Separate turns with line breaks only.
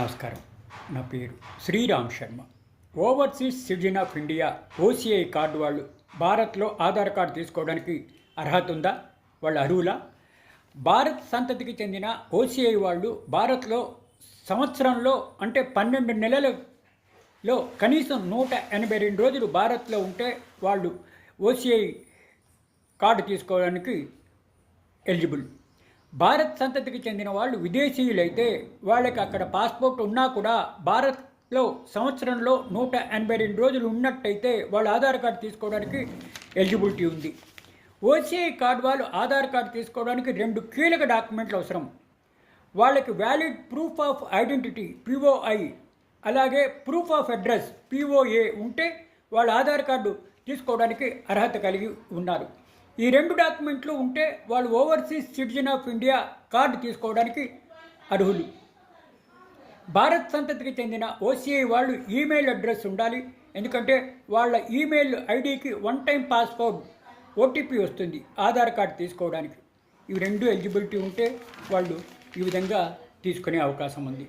నమస్కారం. నా పేరు Sriram Sharma. Overseas citizen of India OCI card వాళ్ళు భారత్లో ఆధార్ కార్డు తీసుకోవడానికి అర్హత ఉందా? వాళ్ళ అర్హులా? భారత్ సంతతికి చెందిన ఓసీఐ వాళ్ళు భారత్లో సంవత్సరంలో అంటే పన్నెండు నెలలలో కనీసం నూట ఎనభై రెండు రోజులు భారత్లో ఉంటే వాళ్ళు ఓసీఐ కార్డు తీసుకోవడానికి ఎలిజిబుల్. భారత్ సంతతికి చెందిన వాళ్ళు విదేశీయులైతే వాళ్ళకి అక్కడ పాస్పోర్ట్ ఉన్నా కూడా భారత్లో సంవత్సరంలో నూట ఎనభై రెండు రోజులు ఉన్నట్టయితే వాళ్ళు ఆధార్ కార్డు తీసుకోవడానికి ఎలిజిబిలిటీ ఉంది. ఓసీఐ కార్డు వాళ్ళు ఆధార్ కార్డు తీసుకోవడానికి రెండు కీలక డాక్యుమెంట్లు అవసరం. వాళ్ళకి valid proof of identity POI అలాగే ప్రూఫ్ ఆఫ్ అడ్రస్ పిఓఏ ఉంటే వాళ్ళు ఆధార్ కార్డు తీసుకోవడానికి అర్హత కలిగి ఉన్నారు. ఈ రెండు డాక్యుమెంట్లు ఉంటే వాళ్ళు overseas citizen of India card తీసుకోవడానికి అర్హులు. భారత్ సంతతికి చెందిన ఓసీఐ వాళ్ళు ఈమెయిల్ అడ్రస్ ఉండాలి. ఎందుకంటే వాళ్ళ ఈమెయిల్ ఐడికి వన్ టైం పాస్వర్డ్ ఓటీపీ వస్తుంది ఆధార్ కార్డు తీసుకోవడానికి. ఇవి రెండు ఎలిజిబిలిటీ ఉంటే వాళ్ళు ఈ విధంగా తీసుకునే అవకాశం ఉంది.